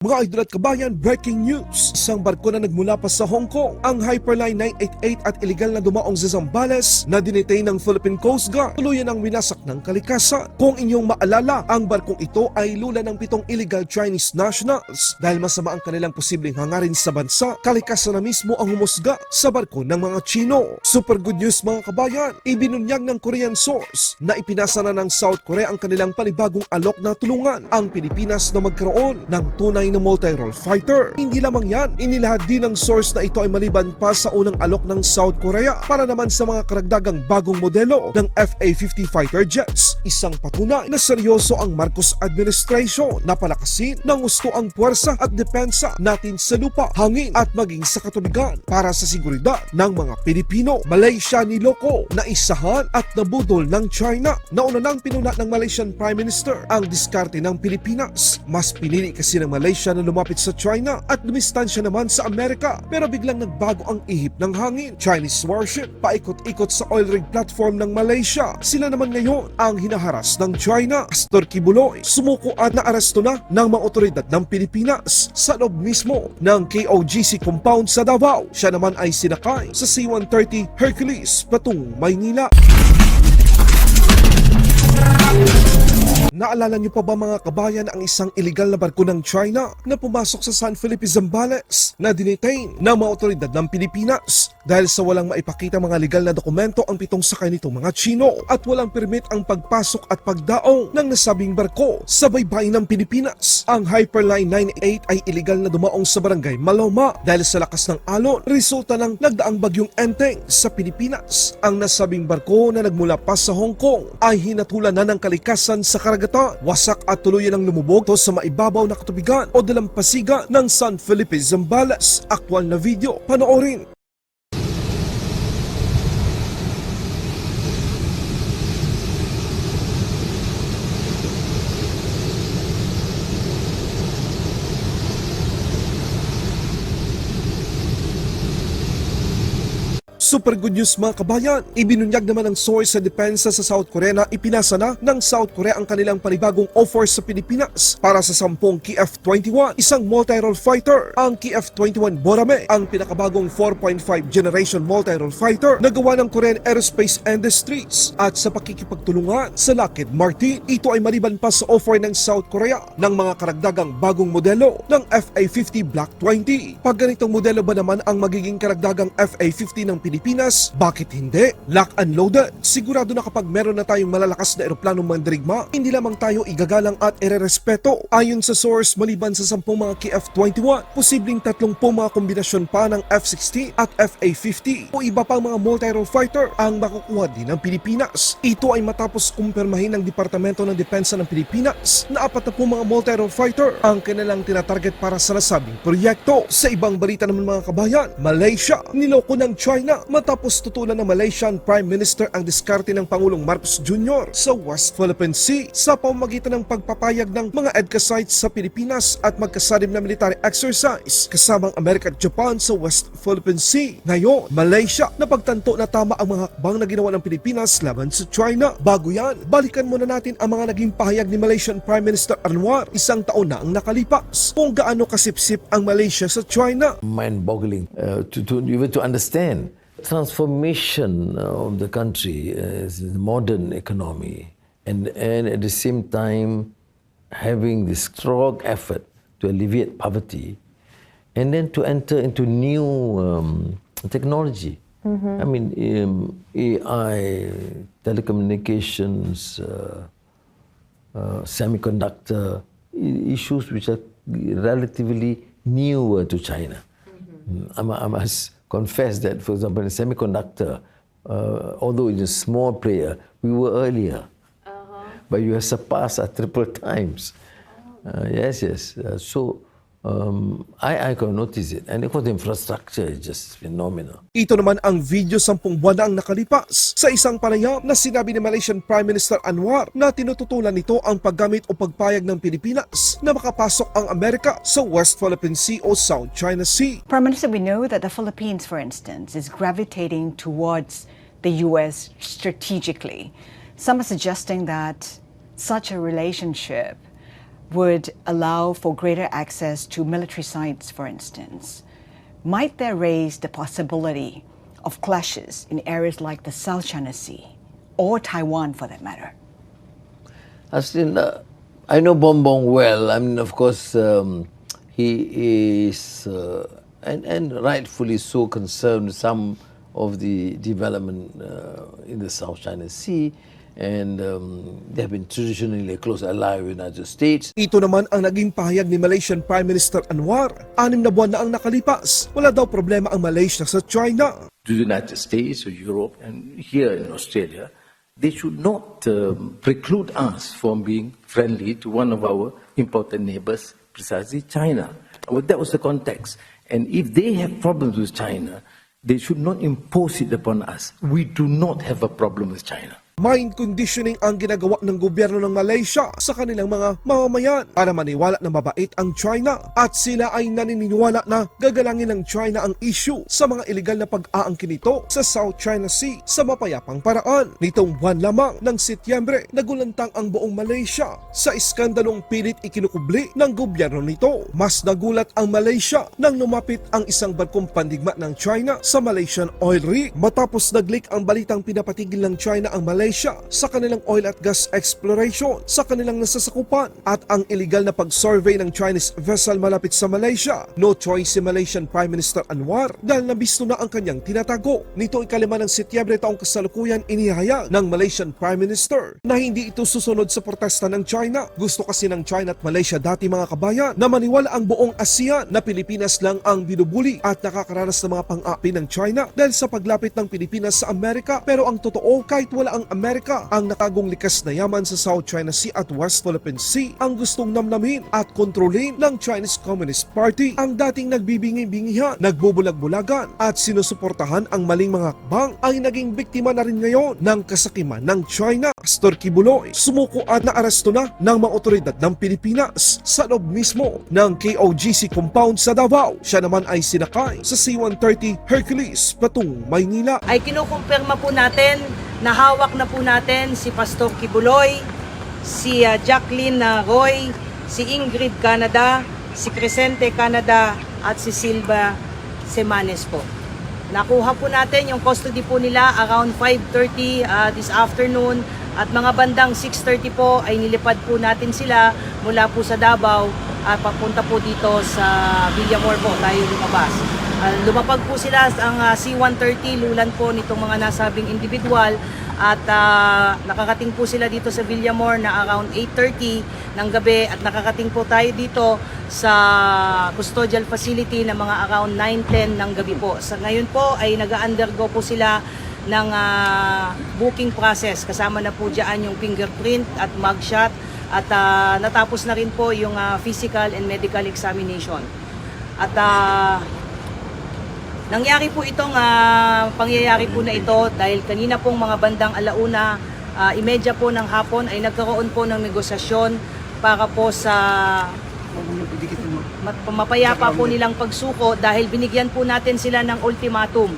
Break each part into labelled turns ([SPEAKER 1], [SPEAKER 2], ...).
[SPEAKER 1] Mga idol at kabayan, breaking news! Isang barko na nagmula pa sa Hong Kong, ang Hyperline 988 at illegal na dumaong sa Zambales na dinitay ng Philippine Coast Guard, tuluyan ang winasak ng kalikasan. Kung inyong maalala, ang barkong ito ay lula ng pitong illegal Chinese nationals dahil masama ang kanilang posibleng hangarin sa bansa, kalikasan na mismo ang humusga sa barko ng mga Chino. Super good news mga kabayan, ibinunyag ng Korean source na ipinasa na ng South Korea ang kanilang panibagong alok na tulungan ang Pilipinas na magkaroon ng tunay na multi-role fighter. Hindi lamang yan, inilahad din ng source na ito ay maliban pa sa unang alok ng South Korea para naman sa mga karagdagang bagong modelo ng FA-50 fighter jets. Isang patunay na seryoso ang Marcos administration na palakasin ng gusto ang puwersa at depensa natin sa lupa, hangin at maging sa katubigan para sa seguridad ng mga Pilipino. Malaysia niloko na isahan at nabudol ng China. Nauna nang pinuna ng Malaysian Prime Minister ang diskarte ng Pilipinas. Mas pinili kasi ng Malaysia na lumapit sa China at lumistansya naman sa Amerika pero biglang nagbago ang ihip ng hangin. Chinese warship paikot-ikot sa oil rig platform ng Malaysia. Sila naman ngayon ang hinaharas ng China. Pastor Kibuloy sumuko at naaresto na ng mga otoridad ng Pilipinas sa loob mismo ng KOGC compound sa Davao. Siya naman ay sinakay sa C-130 Hercules patungong Maynila. Naalala niyo pa ba mga kabayan ang isang illegal na barko ng China na pumasok sa San Felipe Zambales na dinetain ng mga otoridad ng Pilipinas dahil sa walang maipakita mga legal na dokumento ang pitong sakay nitong mga Chino at walang permit ang pagpasok at pagdaong ng nasabing barko sa baybayin ng Pilipinas. Ang Hyperline 98 ay illegal na dumaong sa barangay Maloma dahil sa lakas ng alon resulta ng nagdaang bagyong Enteng sa Pilipinas. Ang nasabing barko na nagmula pa sa Hong Kong ay hinatulan na ng kalikasan sa karagatan. Wasak at tuluyan ang lumubog to sa maibabaw na katubigan o dalampasigan ng San Felipe Zambales. Aktwal na video, panoorin. Super good news mga kabayan. Ibinunyag naman ng source sa depensa sa South Korea na ipinasa na ng South Korea ang kanilang panibagong offer sa Pilipinas para sa 10 KF-21, isang multi-role fighter. Ang KF-21 Borame, ang pinakabagong 4.5 generation multi-role fighter na gawa ng Korean Aerospace Industries at sa pakikipagtulungan sa Lockheed Martin. Ito ay maliban pa sa offer ng South Korea ng mga karagdagang bagong modelo ng FA-50 Block 20. Pag ganitong modelo ba naman ang magiging karagdagang FA-50 ng Pilipinas? Bakit hindi? Lock and loaded. Sigurado na kapag meron na tayong malalakas na eroplanong mandirigma, hindi lamang tayo igagalang at irerespeto. Ayon sa source, maliban sa 10 mga KF-21, posibleng 30 mga kombinasyon pa ng F-16 at FA-50 o iba pang mga multi-role fighter ang makukuha din ng Pilipinas. Ito ay matapos kumpirmahin ng Departamento ng Depensa ng Pilipinas na apat na po mga multi-role fighter ang kanilang tinatarget para sa nasabing proyekto. Sa ibang balita naman mga kabayan, Malaysia, niloko ng China matapos tutulan ng Malaysian Prime Minister ang diskarte ng Pangulong Marcos Jr. sa West Philippine Sea sa pamamagitan ng pagpapayag ng mga EDCA sites sa Pilipinas at magkasalim na military exercise kasamang Amerika at Japan sa West Philippine Sea. Ngayon, Malaysia napagtanto na tama ang mga hakbang na ginawa ng Pilipinas laban sa China. Bago yan, balikan muna natin ang mga naging pahayag ni Malaysian Prime Minister Anwar isang taon na ang nakalipas kung gaano kasipsip ang Malaysia sa China.
[SPEAKER 2] mind-boggling uh, to, to even to understand transformation of the country as a modern economy and, and at the same time having this strong effort to alleviate poverty and then to enter into new um, technology. I mean, um, AI, telecommunications, uh, uh, semiconductor i- issues which are relatively newer to China. Mm, I, I must confess that, for example, in semiconductor, uh, although it's a small player, we were earlier. But you have surpassed us triple times. Uh, yes, yes. Uh, so um, I, I can notice it. And of course, the infrastructure is just phenomenal.
[SPEAKER 1] Ito naman ang video sampung buwan na ang nakalipas sa isang panayam na sinabi ni Malaysian Prime Minister Anwar na tinututulan nito ang paggamit o pagpayag ng Pilipinas na makapasok ang Amerika sa West Philippine Sea o South China Sea.
[SPEAKER 3] Prime Minister, we know that the Philippines, for instance, is gravitating towards the U.S. strategically. Some are suggesting that such a relationship would allow for greater access to military sites, for instance, might there raise the possibility of clashes in areas like the South China Sea or Taiwan for that matter?
[SPEAKER 2] Astin, uh, I know Bongbong well. I mean, of course, um, he is, uh, and, and rightfully so, concerned with some of the development uh, in the South China Sea. And um, they have been traditionally a close ally with the United States.
[SPEAKER 1] Ito naman ang naging pahayag ni Malaysian Prime Minister Anwar. Anim na buwan na ang nakalipas. Wala daw problema ang Malaysia sa China.
[SPEAKER 4] to the United States or Europe and here in Australia, they should not um, preclude us from being friendly to one of our important neighbors, precisely China. Well, that was the context. And if they have problems with China, they should not impose it upon us. We do not have a problem with China.
[SPEAKER 1] Mind conditioning ang ginagawa ng gobyerno ng Malaysia sa kanilang mga mamamayan para maniwala na mabait ang China at sila ay naniniwala na gagalangin ng China ang issue sa mga ilegal na pag-aangkin nito sa South China Sea sa mapayapang paraan. Nitong buwan lamang ng Setyembre, nagulantang ang buong Malaysia sa iskandalong pilit ikinukubli ng gobyerno nito. Mas nagulat ang Malaysia nang lumapit ang isang barkong pandigma ng China sa Malaysian oil rig matapos naglik ang balitang pinapatigil ng China ang Malaysia sa kanilang oil at gas exploration sa kanilang nasasakupan at ang illegal na pag-survey ng Chinese vessel malapit sa Malaysia. No choice si Malaysian Prime Minister Anwar dahil nabisto na ang kanyang tinatago. Nito ikalima ng Setyembre taong kasalukuyan inihayag ng Malaysian Prime Minister na hindi ito susunod sa protesta ng China. Gusto kasi ng China at Malaysia dati mga kabayan na maniwala ang buong ASEAN na Pilipinas lang ang binubuli at nakakaranas ng mga pang-api ng China dahil sa paglapit ng Pilipinas sa Amerika. Pero ang totoo, kahit wala ang Amerika, ang nakagong likas na yaman sa South China Sea at West Philippine Sea ang gustong namnamin at kontrolin ng Chinese Communist Party. Ang dating nagbibingi-bingihan, nagbubulag-bulagan at sinusuportahan ang maling mga hakbang ay naging biktima na rin ngayon ng kasakiman ng China. Pastor Kibuloy, sumuko at naaresto na ng mga otoridad ng Pilipinas sa loob mismo ng KOGC compound sa Davao. Siya naman ay sinakay sa C-130 Hercules patungong Maynila.
[SPEAKER 5] ay kinukumpirma po natin na hawak na po natin si Pastor Kibuloy, si ah, Jacqueline ah, Roy, si Ingrid Canada, si Crescente Canada at si Silva Semanes po. Nakuha po natin yung custody po nila around 5.30 ah, this afternoon at mga bandang 6.30 po ay nilipad po natin sila mula po sa Davao at papunta po dito sa Villamor po tayo lumabas. Ah, lumapag po sila ang ah, C-130 lulan po nitong mga nasabing individual at ah, nakakating po sila dito sa Villamor na around 8.30 ng gabi at nakakating po tayo dito sa custodial facility na mga around 9.10 ng gabi po. Sa ngayon po ay nag-undergo po sila ng ah, booking process. Kasama na po dyan yung fingerprint at mugshot at ah, natapos na rin po yung ah, physical and medical examination. At ah, Nangyari po itong ah, pangyayari po na ito dahil kanina pong mga bandang alauna, uh, imedya po ng hapon ay nagkaroon po ng negosasyon para po sa mapayapa po nilang pagsuko dahil binigyan po natin sila ng ultimatum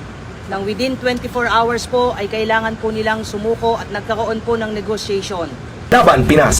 [SPEAKER 5] ng within 24 hours po ay kailangan po nilang sumuko at nagkaroon po ng negotiation.
[SPEAKER 6] Laban Pinas.